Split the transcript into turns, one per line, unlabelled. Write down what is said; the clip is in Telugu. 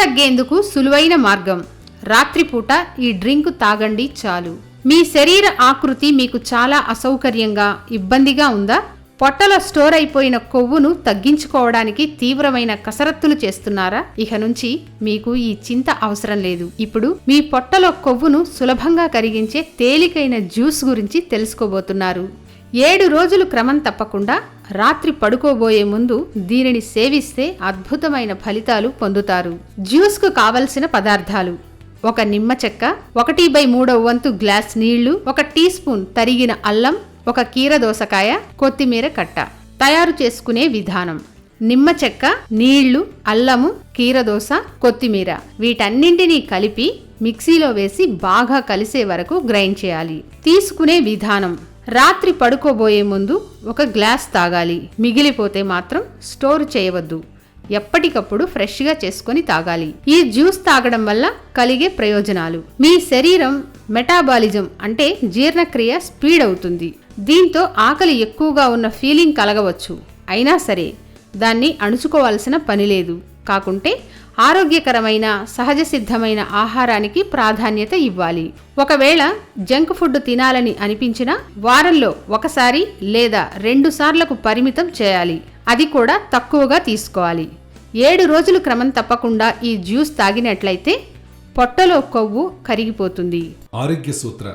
తగ్గేందుకు సులువైన మార్గం. రాత్రిపూట ఈ డ్రింక్ తాగండి చాలు. మీ శరీర ఆకృతి మీకు చాలా అసౌకర్యంగా ఇబ్బందిగా ఉందా? పొట్టలో స్టోర్ అయిపోయిన కొవ్వును తగ్గించుకోవడానికి తీవ్రమైన కసరత్తులు చేస్తున్నారా? ఇక నుంచి మీకు ఈ చింత అవసరం లేదు. ఇప్పుడు మీ పొట్టలో కొవ్వును సులభంగా కరిగించే తేలికైన జ్యూస్ గురించి తెలుసుకోబోతున్నారు. ఏడు రోజులు క్రమం తప్పకుండా రాత్రి పడుకోబోయే ముందు దీనిని సేవిస్తే అద్భుతమైన ఫలితాలు పొందుతారు. జ్యూస్కు కావలసిన పదార్థాలు. ఒక నిమ్మ చెక్క ఒకటి బై మూడవ వంతు గ్లాస్ నీళ్ళు ఒక టీ స్పూన్ తరిగిన అల్లం ఒక కీర దోసకాయ కొత్తిమీర కట్ట. తయారు చేసుకునే విధానం. నిమ్మ చెక్క నీళ్ళు అల్లము కీరదోస కొత్తిమీర. వీటన్నింటినీ కలిపి మిక్సీలో వేసి బాగా కలిసే వరకు గ్రైండ్ చేయాలి. తీసుకునే విధానం. రాత్రి పడుకోబోయే ముందు ఒక గ్లాస్ తాగాలి. మిగిలిపోతే మాత్రం స్టోర్ చేయవద్దు. ఎప్పటికప్పుడు ఫ్రెష్గా చేసుకొని తాగాలి. ఈ జ్యూస్ తాగడం వల్ల కలిగే ప్రయోజనాలు. మీ శరీరం మెటాబాలిజం అంటే జీర్ణక్రియ స్పీడ్ అవుతుంది. దీంతో ఆకలి ఎక్కువగా ఉన్న ఫీలింగ్ కలగవచ్చు. అయినా సరే దాన్ని అణుచుకోవాల్సిన పని లేదు. కాకుంటే ఆరోగ్యకరమైన సహజ సిద్ధమైన ఆహారానికి ప్రాధాన్యత ఇవ్వాలి. ఒకవేళ జంక్ ఫుడ్ తినాలని అనిపించినా వారంలో ఒకసారి లేదా రెండు సార్లకు పరిమితం చేయాలి. అది కూడా తక్కువగా తీసుకోవాలి. ఏడు రోజులు క్రమం తప్పకుండా ఈ జ్యూస్ తాగినట్లయితే పొట్టలో కొవ్వు కరిగిపోతుంది.
ఆరోగ్య సూత్ర